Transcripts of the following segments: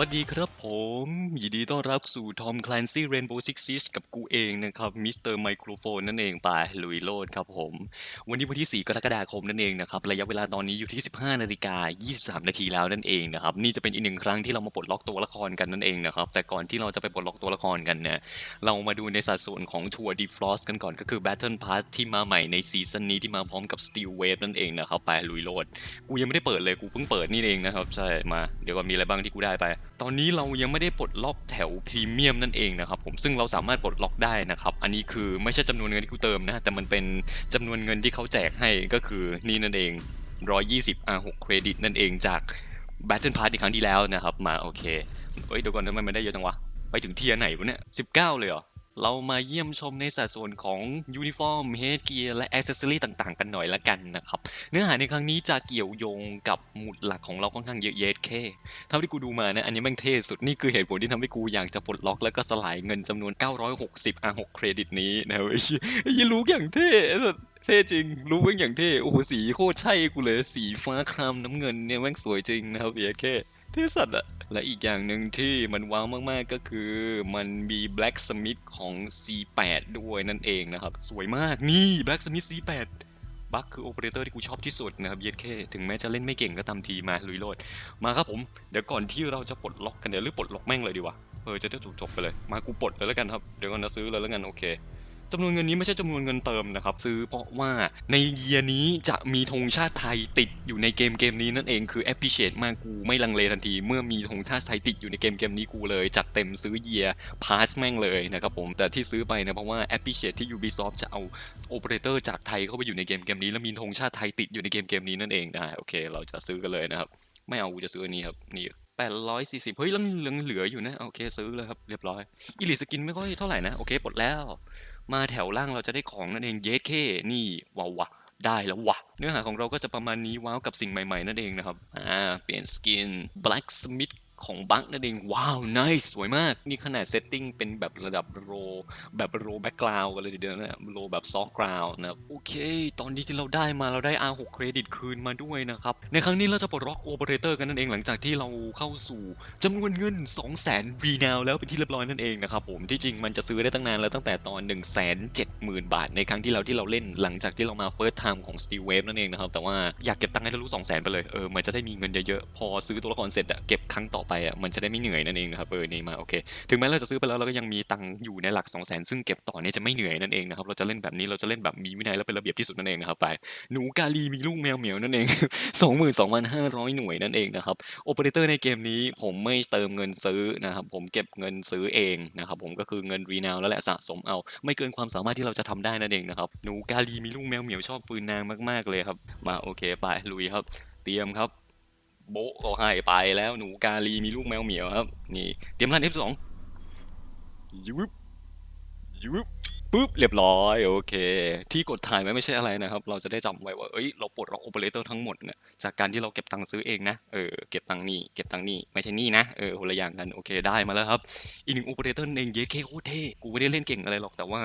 วัสดีครับผม ยินดีต้อนรับสู่ Tom Clancy Rainbow Six Siege กับกูเองนะครับมิสเตอร์ไมโครโฟนนั่นเองไปลุยโลดครับผม วันนี้วันที่ 4 กรกฎาคมนั่นเองนะครับ ระยะเวลาตอนนี้อยู่ที่ 15 นาฬิกา 23 นาทีแล้วนั่นเองนะครับ นี่จะเป็นอีกหนึ่งครั้งที่เรามาปลดล็อกตัวละครกันนั่นเองนะครับ แต่ก่อนที่เราจะไปปลดล็อกตัวละครกันเนี่ยเรามาดูในสัดส่วนของทัวร์ดีฟลอสกันก่อนก็คือ Battle Pass ที่มาใหม่ในซีซั่นนี้ที่มาพร้อมกับ Steel Wave นั่นเองนะครับไปลุยโลดกูยังไม่ได้เปิดเลยกูเพิ่งเปิดนี่เองนะครับใช่มาเดี๋ยวก่อนมีอะไรบ้างที่กูได้ไป ตอนนี้เรายังไม่ได้ปลดล็อกแถวพรีเมียมนั่นเองนะครับผมซึ่งเราสามารถปลดล็อกได้นะครับ อันนี้คือไม่ใช่จำนวนเงินที่กูเติมนะแต่มันเป็นจำนวนเงินที่เขาแจกให้ก็คือนี่นั่นเอง 120 R6 เครดิตนั่นเองจาก Battle Pass ในครั้งที่แล้วนะครับ มาโอเคเอ้ยเดี๋ยวก่อนทำไมมันได้เยอะจังวะ ไปถึงเทียไหนวะเนี่ย 19 เลยเหรอ เรามาเยี่ยมชมในสัดส่วนของยูนิฟอร์มเฮดเกียร์และอ c เซสซอรี่ต่างๆ กันหน่อยละกันนะครับ เนื้อหาในครั้งนี้จะเกี่ยวโยงกับหมุดหลักของเราค่อนข้างเยอะเยะแค่เท่าที่กูดูมานะ อันนี้แม่งเท่สุด นี่คือเหตุผลที่ทำให้กูอยากจะปลดล็อกแล้วก็สลายเงินจำนวน 960 R6 เครดิตนี้นะครับไอ้เหี้ยไอ้เหี้ยรู้อย่างเท่เท่จริง รู้แม่งอย่างเท่ โอ้โห สีโคตรใช่กูเลย สีฟ้าครามน้ำเงินเนี่ยแม่งสวยจริงนะครับเบียแค่ ที่สัตว์อะและอีกอย่างหนึ่งที่มันว้าวมากๆก็คือมันมี Blacksmith ของ C8 ด้วยนั่นเองนะครับ สวยมากนี่ Blacksmith C8 บัคคือโอเปอเรเตอร์ที่กูชอบที่สุดนะครับเยดแค่ถึงแม้จะเล่นไม่เก่งก็ตามทีมาลุยโลด มาครับผม เดี๋ยวก่อนที่เราจะปลดล็อกกันเดี๋ยวหรือปลดล็อกแม่งเลยดีวะเออจะได้จบๆไปเลย มากูปลดเลยแล้วกันครับ เดี๋ยวก่อนนะซื้อเลยแล้วกันโอเค จำนวนเงินนี้ไม่ใช่จำนวนเงินเติมนะครับ ซื้อเพราะว่าในเยียนี้จะมีธงชาติไทยติดอยู่ในเกมเกมนี้นั่นเองคือ appreciate มากกูไม่ลังเลทันที เมื่อมีธงชาติไทยติดอยู่ในเกมเกมนี้กูเลย จัดเต็มซื้อเยียพาสแม่งเลยนะครับผมแต่ที่ซื้อไปนะเพราะว่า appreciate ที่ Ubisoft จะเอาโอเปอเรเตอร์จากไทยเข้าไปอยู่ในเกมเกมนี้แล้วมีธงชาติไทยติดอยู่ในเกมเกมนี้นั่นเองได้โอเค เราจะซื้อกันเลยนะครับไม่เอากูจะซื้ออันนี้ครับนี่840 เฮ้ยแล้วยังเหลืออยู่นะ โอเค ซื้อเลยครับ เรียบร้อย อิลิสกินไม่ค่อยเท่าไหร่นะ โอเค ปลดแล้ว มาแถวล่างเราจะได้ของนั่นเองเยเคนี่ว้าววะได้แล้ววะเนื้อหาของเราก็จะประมาณนี้ว้าวกับสิ่งใหม่ๆนั่นเองนะครับอ่าเปลี่ยนสกิน Blacksmith ของบัคนั่นเอง ว้าว nice สวยมาก นี่ขนาดเซตติ้งเป็นแบบระดับโรแบบโรแบ็กกราวกันเลยทีเดียวนะโรแบบซอฟกราวนะโอเค ตอนนี้ที่เราได้มาเราได้ R6 เครดิตคืนมาด้วยนะครับ ในครั้งนี้เราจะปลดล็อกโอเปอเรเตอร์กันนั่นเองหลังจากที่เราเข้าสู่จำนวนเงิน 2 0 0 0 0 0รีนาวแล้วเป็นที่เรียบร้อยนั่นเองนะครับผมที่จริงมันจะซื้อได้ตั้งนานแล้วตั้งแต่ตอน 1 7 0 0 0 0 บาท ในครั้งที่เราที่เราเล่นหลังจากที่เรามา first time ของ Steel Wave นั่นเองนะครับแต่ว่าอยากเก็บตังค์ให้ทะลุ2 0 0 0 0 0ไปเลยเออมันจะได้มีเงินเยอะๆพอซื้อตัวละครเสร็จอะเก็บครั้งต่อไปอะมันจะได้ไม่เหนื่อยนั่นเองนะครับเออนี่มาโอเคถึงแม้เราจะซื้อไปแล้วเราก็ยังมีตังค์อยู่ในหลัก2 0 0 0 0 0ซึ่งเก็บต่อเนี่ยจะไม่เหนื่อยนั่นเองนะครับเราจะเล่นแบบนี้เราจะเล่นแบบมีวินัยและเป็นระเบียบที่สุดนั่นเองนะครับไปหนูกาลีมีลูกแมวเหมียวนั่นเอง22,500 หน่วยนั่นเองนะครับโอเปอเรเตอร์ในเกมนี้ผมไม่เติมเงินซื้อนะครับผมเก็บเงินซื้อเองนะครับผมก็คือเงินรีนาวแล้วแหละสะสมเอา ไม่เกินความสามารถที่เราจะทำได้นั่นเองนะครับหนูกาลีมีลูกแมวเหมียวชอบปืนนางมากๆเลยครับมาโอเคไปลุยครับ เตรียมครับ โบะก็ให้ไปแล้วหนูกาลีมีลูกแมวเหมียวครับ นี่เตรียมรัน F2 ยุบยุบปุ๊บเรียบร้อยโอเค ที่กดถ่ายไว้ไม่ใช่อะไรนะครับ เราจะได้จำไว้ว่าเอ้ยเราปลดล็อกโอเปอเรเตอร์ทั้งหมดเนี่ยจากการที่เราเก็บตังค์ซื้อเองนะเออเก็บตังค์นี่เก็บตังค์นี่ไม่ใช่นี่นะเออคนละอย่างกันโอเคได้มาแล้วครับอีกหนึ่งโอเปอเรเตอร์เองเยสเคโคตรเท่กูไม่ได้เล่นเก่งอะไรหรอกแต่ว่า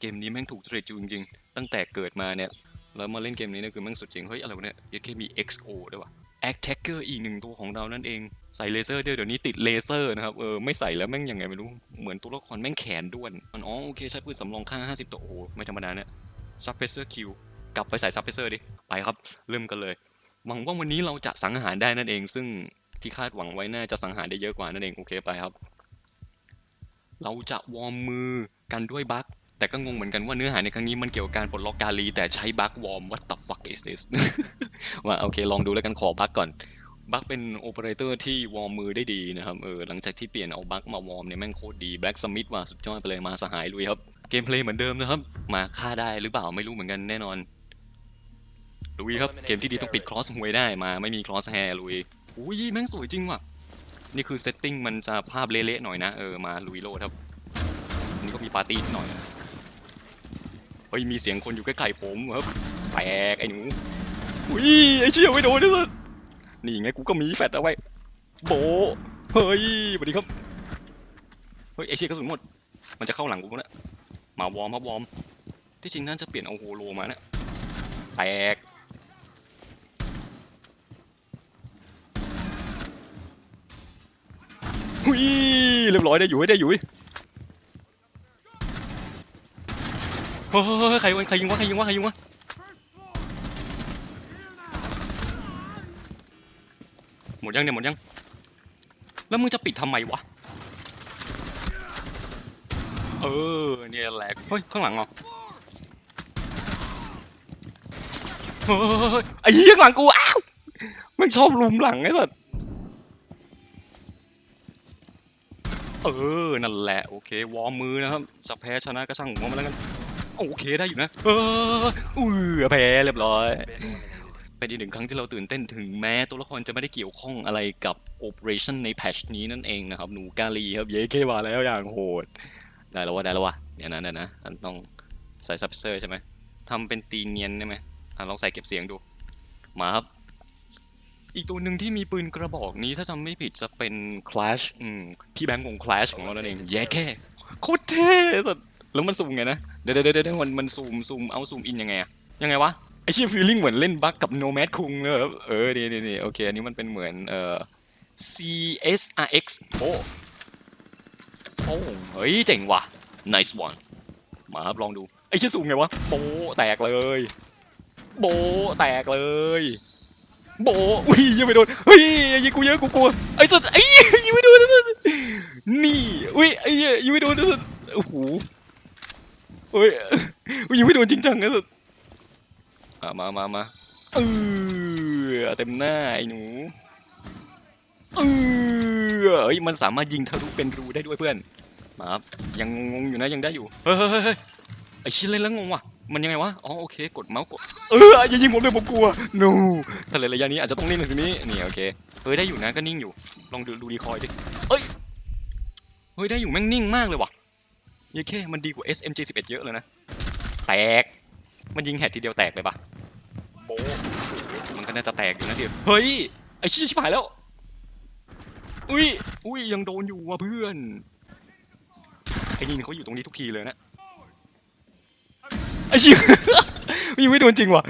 เกมนี้แม่งถูกเทรดจูจริงๆตั้งแต่เกิดมาเนี่ยแล้วมาเล่นเกมนี้เนี่ยคือแม่งสุดจริงเฮ้ยอะไรวะเนี่ยเยสเคมี XO ด้วยวะ a c t a c k e r อีกหนึ่งตัวของเรานั่นเอง ใส่เลเซอร์ด้วเดี๋ยวนี้ติดเลเซอร์นะครับ เออ ไม่ใส่แล้วแม่งยังไงไม่รู้ เหมือนตัวละครแม่งแขนด้วนมันอ๋อโอเค ใช้ปืนสำรองข้าง 50 ตัวโอ้โห ไม่ธรรมดาเนี่ยซับเพรสเซอร์คิวกลับไปใส่ซับเพรสเซอร์ดิ ไปครับ เริ่มกันเลย หวังว่าวันนี้เราจะสังหารได้นั่นเอง ซึ่งที่คาดหวังไว้น่าจะสังหารได้เยอะกว่านั่นเอง โอเคไปครับ เราจะวอร์มมือกันด้วยบัค แต่ก็งงเหมือนกันว่าเนื้อหาในครั้งนี้มันเกี่ยวกับการปลดล็อกกาลี แต่ใช้บัควอร์ม what the fuck is this ว่าโอเคลองดูแล้วกันขอบัคก่อนบัคเป็นโอเปอเรเตอร์ที่วอร์มมือได้ดีนะครับเออหลังจากที่เปลี่ยนเอาบัคมาวอร์มเนี่ยแม่งโคตรดีแบล็กสมิธว่าสุดยอดไปเลยมาสหายลุยครับเกมเพลย์เหมือนเดิมนะครับ มาฆ่าได้หรือเปล่าไม่รู้เหมือนกันแน่นอนลุยครับเกมที่ดีต้องปิดครอสหวยได้มาไม่มีครอสแฮร์ลุยอุ้ยแม่งสวยจริงว่ะนี่คือเซตติ้งมันจะภาพเละๆหน่อยนะเออมาลุยโลดครับนนี้ก็มีปาร์ตี้หน่อย เฮ้ยมีเสียงคนอยู่ใกล้ๆผมครับแตกไอ้หนูอุ้ยไอ้เชี่ยไม่โดนนี่สุดนี่ไงกูก็มีแฟตเอาไว้โบเฮ้ยสวัสดีครับเฮ้ยไอ้เชี่ยกระสุนหมด มันจะเข้าหลังกูแล้วมาวอร์มครับวอร์มที่จริงน่าจะเปลี่ยนเอาโฮโลมานะแตกโเรียบร้อยได้อยู่ได้อยู่ เว้ยเฮ้ยใครวะใครยิงวะใครยิงวะใครยิงวะหมดยังเนี่ยหมดยัง แล้วมึงจะปิดทำไมวะ เออเนี่ยแหละเฮ้ยข้างหลังเหรอเฮ้ยไอ้เหี้ยข้างหลังกูอ้าวมันชอบลุมหลังไอ้สัสเออนั่นแหละโอเควอร์มมือนะครับจะแพ้ชนะก็ช่างหัวมันแล้วกัน โอเคได้อยู่นะเอออุ้ยแพ้เรียบร้อย เป็นอีกหนึ่งครั้งที่เราตื่นเต้นถึงแม้ตัวละครจะไม่ได้เกี่ยวข้องอะไรกับ Operation ในแพชนี้นั่นเองนะครับหนูกาลีครับเย้เคมาแล้วอย่างโหด ได้แล้ววะได้แล้ววะเดี๋ยวนะเดี๋ยวนะอันต้องใส่ซับเซอร์ใช่ไหมทำเป็นตีเนียนได้ไหมอะลองใส่เก็บเสียงดู มาครับ อีกตัวหนึ่งที่มีปืนกระบอกนี้ถ้าจำไม่ผิดจะเป็น Clash อืมพี่แบงค์ของ Clash ของเรานั่นเองแย่แค่โคตรเท่แต่แล้วมันซูมไงนะ ดี๋ยวเดี๋ยวเดี๋ยวเดี๋ยวมันมันซูมซูมเอาซูมอินยังไงอะยังไงวะไอชี่ฟีลลิ่งเหมือนเล่นบั๊กกับ Nomad คุงเลยครับเออนี่นี่โอเคอันนี้มันเป็นเหมือนเอ่อ CSRX โอ้โอ้เฮ้ยเจ๋งว่ะ nice one มาครับลองดูไอชี่ยสูงไงวะโบแตกเลย โบแตกเลย โบอุ้ยยิงไม่โดนเฮ้ยยิงกูเยอะกูกลัวไอ้สัสไอ้ยยิงไม่โดนนี่อุ้ยไอ้ยยิงไม่โดนไอ้สัสโอ้โห เฮ้ยอุ้ยยิงไม่โดนจริงจังไอ้สัสมามามามาเออเต็มหน้าไอ้หนูเออเฮ้ยมันสามารถยิงทะลุเป็นรูได้ด้วยเพื่อน มาครับยังงงอยู่นะยังได้อยู่ เฮ้ยเฮ้ยเฮ้ยไอ้ชิ้นเล่นแล้วงงว่ะ มันยังไงวะ อ๋อโอเค กดเมาส์กด เอออย่ายิงผมเลยผมกลัว no ถ้าเลระยะนี้อาจจะต้องนิ่งเลยสินี้นี่โอเค เฮ้ยได้อยู่นะก็นิ่งอยู่ ลองดูดูดีคอยดิ เอ้ย เฮ้ยได้อยู่แม่งนิ่งมากเลยว่ะ เยเคมันดีกว่า SMG11 เยอะเลยนะ แตก มันยิงแฮดทีเดียวแตกเลยปะโบมันก็น่าจะแตกอยู่นะทีเฮ้ย ไอ้ชี้ชิบหายแล้ว อุ้ย อุ้ย ยังโดนอยู่ว่ะเพื่อน ไอ้นี่เขาอยู่ตรงนี้ทุกทีเลยนะ ไอ้ชิวยังไม่โดนจริงว่ะ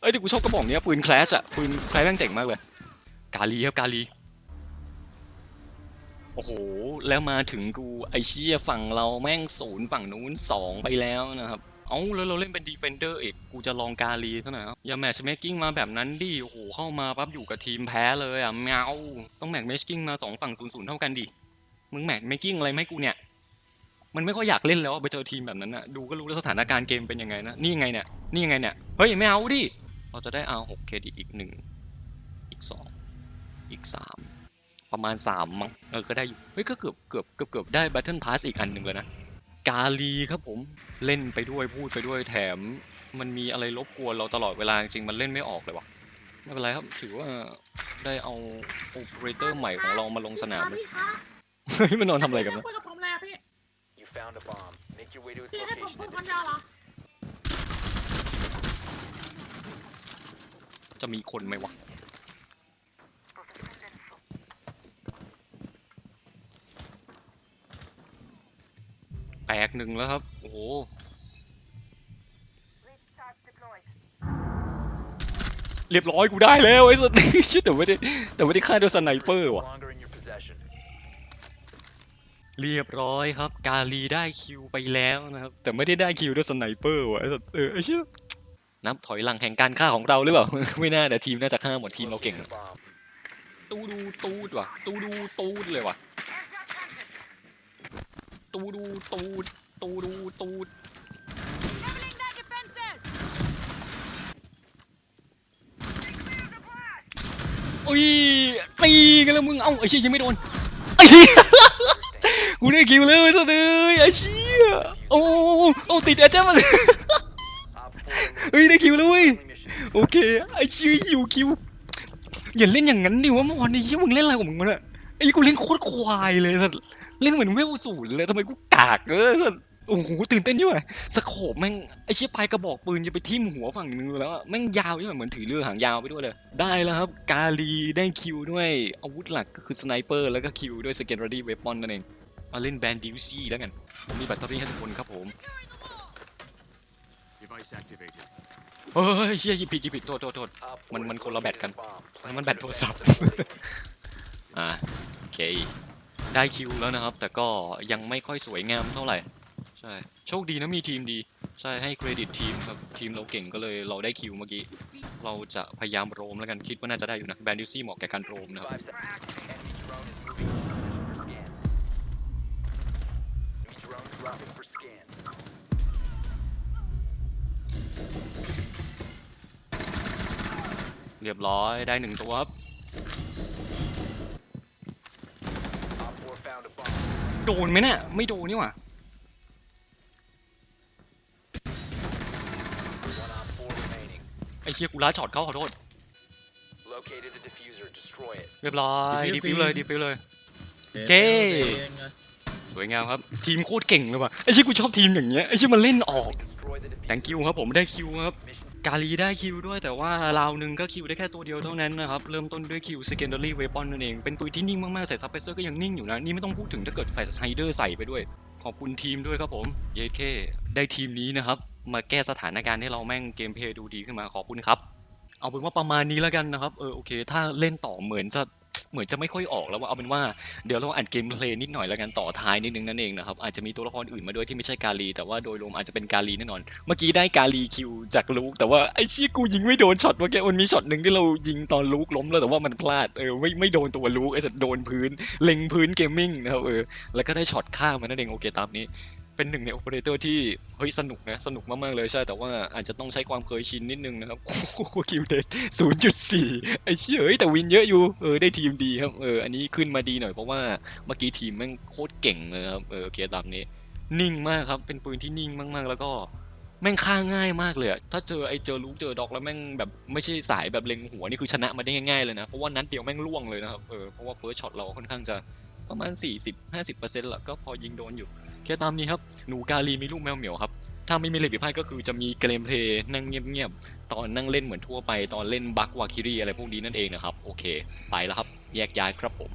เอ้ยแต่กูชอบกระบอกเนี้ยปืนแคลชอะปืนแคลชแม่งเจ๋งมากเลย กาลีครับกาลี โอ้โห แล้วมาถึงกูไอเชี่ยฝั่งเราแม่งศูนย์ฝั่งนู้นสองไปแล้วนะครับ เอ้าแล้วเราเล่นเป็นดีเฟนเดอร์อีก กูจะลองกาลีเท่าไหร่ครับอย่าแมชเมคกิ้งมาแบบนั้นดิ โอ้โห เข้ามาปั๊บอยู่กับทีมแพ้เลยอะแมวต้องแมชเมคกิ้งมาสองฝั่งศูนย์ศูนย์เท่ากันดิ มึงแมชเมคกิ้งอะไรไม่กูเนี่ย มันไม่ค่อยอยากเล่นแล้วไปเจอทีมแบบนั้นน่ะ ดูก็รู้แล้วสถานการณ์เกมเป็นยังไงนะ นี่ยังไงเนี่ย นี่ยังไงเนี่ย เฮ้ยไม่เอาดิ เราจะได้เอาหกเครดิตอีกหนึ่ง อีกสอง อีกสาม ประมาณสามมั้งเออก็ได้อยู่เฮ้ยก็เกือบเกือบเกือบเกือบได้บัตเทิลพาสอีกอันหนึ่งเลยนะ กาลีครับผมเล่นไปด้วยพูดไปด้วยแถม มันมีอะไรรบกวนเราตลอดเวลาจริงๆมันเล่นไม่ออกเลยว่ะไม่เป็นไรครับ ถือว่าได้เอาโอเปอเรเตอร์ใหม่ของเรามาลงสนามพี่คะเฮ้ยมันนอนทำอะไรกันพี่นะคุยกับผมเลยอะพี่ You found a bomb. Make your way to its พี่ให้ผม location คุย and คนเดียวเหรอจะมีคนไหมวะ แตกหนึ่งแล้วครับ โอ้โหเรียบร้อยกูได้แล้วไอ้สัสชิแต่ไม่ได้แต่ไม่ได้ฆ่าด้วยสไนเปอร์ว่ะ เรียบร้อยครับ กาลีได้คิวไปแล้วนะครับ แต่ไม่ได้ได้คิวด้วยสไนเปอร์ว่ะไอ้สัสเออไอ้เชี่นับถอยหลังแห่งการฆ่าของเราหรือเปล่า ไม่น่าแต่ทีมน่าจะฆ่าหมดทีมเราเก่ง ตูดูตูดว่ะ ตูดูตูดเลยว่ะ ตูดูตูดตูดูตูดอุ้ยตีกันแล้วมึงเอ้าไอ้เชี่ยยังไม่โดนไอ้เหี้ยกูได้คิวเลยสัสเลยไอ้เชี่ยโอ้โอ้ติดอาจารย์มัน Op 4เฮ้ยได้คิวแล้วเว้ยโอเคไอ้ชื่อหิวคิวอย่าเล่นอย่างนั้นดิวะมอนนี้ยี่มึงเล่นอะไรของมึงวะเนี่ยไอ้กูเล่นโคตรควายเลยสัส เล่นเหมือนเวลศูนย์เลยทำไมกูกากเออสัสโอ้โหตื่นเต้นยิ่งว่ะสโคปแม่งไอ้เชี่ยปลายกระบอกปืนจะไปทิ่มหัวฝั่งนึงแล้วอะแม่งยาวยิ่งเหมือนถือเรือหางยาวไปด้วยเลย ได้แล้วครับ กาลีได้คิวด้วยอาวุธหลักก็คือสไนเปอร์แล้วก็คิวด้วยสเกน d ดี้เวปอนนั่นเองมาเล่นแบนดิวซี่แล้วกันผมมีแบตเตอรี่ให้ทุกคนครับผม Device activated. เฮ้ยเชี่ยหยิบผิดหยิบผิดโทษโทษโทษ Op 4มัน has มันคนละแบตกัน located a bomb. แล้ว Plan มัน to แบตโทรศัพท์ defend the facility. อ่าโอเค ได้คิวแล้วนะครับ แต่ก็ยังไม่ค่อยสวยงามเท่าไหร่ ใช่ โชคดีนะมีทีมดี ใช่ ให้เครดิตทีมครับ ทีมเราเก่งก็เลยเราได้คิวเมื่อกี้ เราจะพยายามโรมแล้วกัน คิดว่าน่าจะได้อยู่นะ แบนดิวซี่เหมาะแก่การโรมนะครับ เรียบร้อย ได้หนึ่งตัวครับ Op 4 found a bomb. โดนไหมเนี่ยไม่โดนนี่หว่า One op 4 remaining. ไอ้เคียกูล้าช็อตเขาขอโทษ Located the diffuser. Destroy it. เรียบร้อยดี Defuse ฟิวเลย fee ดีฟิวเลยเจ๊เจ๊สวยงามครับ ทีมโคตรเก่งเลยว่ะไอ้ชี่กูชอบทีมอย่างเงี้ยไอ้ชี่มันเล่นออก Destroy the diffuser. แตงคิวครับผมได้คิวครับ Mission กาลีได้คิวด้วยแต่ว่าราวหนึ่งก็คิวได้แค่ตัวเดียวเท่านั้นนะครับ เริ่มต้นด้วยคิว secondary weapon นั่นเอง เป็นปืนที่นิ่งมาก ๆ ใส่ซับเพรสเซอร์ก็ยังนิ่งอยู่นะ นี่ไม่ต้องพูดถึงถ้าเกิดแฟลชไฮเดอร์ใส่ไปด้วย ขอบคุณทีมด้วยครับผม เยเคได้ทีมนี้นะครับ มาแก้สถานการณ์ให้เราแม่งเกมเพลย์ดูดีขึ้นมาขอบคุณครับ เอาเป็นว่าประมาณนี้แล้วกันนะครับ เออโอเค ถ้าเล่นต่อเหมือนจะ เหมือนจะไม่ค่อยออกแล้วว่าเอาเป็นว่าเดี๋ยวเราอัดเกมเพลย์นิดหน่อยแล้วกันต่อท้ายนิดนึงนั่นเองนะครับอาจจะมีตัวละครอื่นมาด้วยที่ไม่ใช่กาลี แต่ว่าโดยรวมอาจจะเป็นกาลีแน่นอน เมื่อกี้ได้กาลีคิวจากลูกแต่ว่าไอ้ชี้กูยิงไม่โดนช็อตเมื่อกี้มันมีช็อตหนึ่งที่เรายิงตอนลูกล้มแล้วแต่ว่ามันพลาดเออไม่ไม่โดนตัวลูกไอ้แต่โดนพื้นเล็งพื้นเกมมิ่งนะครับเออแล้วก็ได้ช็อตข้ามมันนั่นเองโอเคตามนี้ เป็นหนึ่งในโอเปอเรเตอร์ที่เฮ้ยสนุกนะ สนุกมาก ๆ เลยใช่ แต่ว่าอาจจะต้องใช้ความเคยชินนิดนึงนะครับ คิวเดศูนย์จุดสี่ไอ้เชี่ยเอ้ยแต่วินเยอะอยู่ เออ ได้ทีมดีครับ เออ อันนี้ขึ้นมาดีหน่อยเพราะว่าเมื่อกี้ทีมแม่งโคตรเก่งเลยครับ เออโอเคตามนี้ นิ่งมากครับ เป็นปืนที่นิ่งมาก ๆ แล้วก็แม่งฆ่าง่ายมากเลยถ้าเจอไอ้เจอลูกเจอดอกแล้วแม่งแบบไม่ใช่สายแบบเล็งหัวนี่คือชนะมาได้ง่ายๆเลยนะ เพราะว่านัดเดียวแม่งล่วงเลยนะครับ เออ เพราะว่าเฟิร์สช็อตเราค่อนข้างจะประมาณ 40-50%ละก็พอยิงโดนอยู่ แค่ตามนี้ครับ หนูกาลีมีลูกแมวเหมียวครับ ถ้าไม่มีเหล็กผิดพลาดก็คือจะมีเกมเพลย์นั่งเงียบๆ ตอนนั่งเล่นเหมือนทั่วไป ตอนเล่นบักวาคิรีอะไรพวกนี้นั่นเองนะครับ โอเค ไปแล้วครับ แยกย้ายครับผม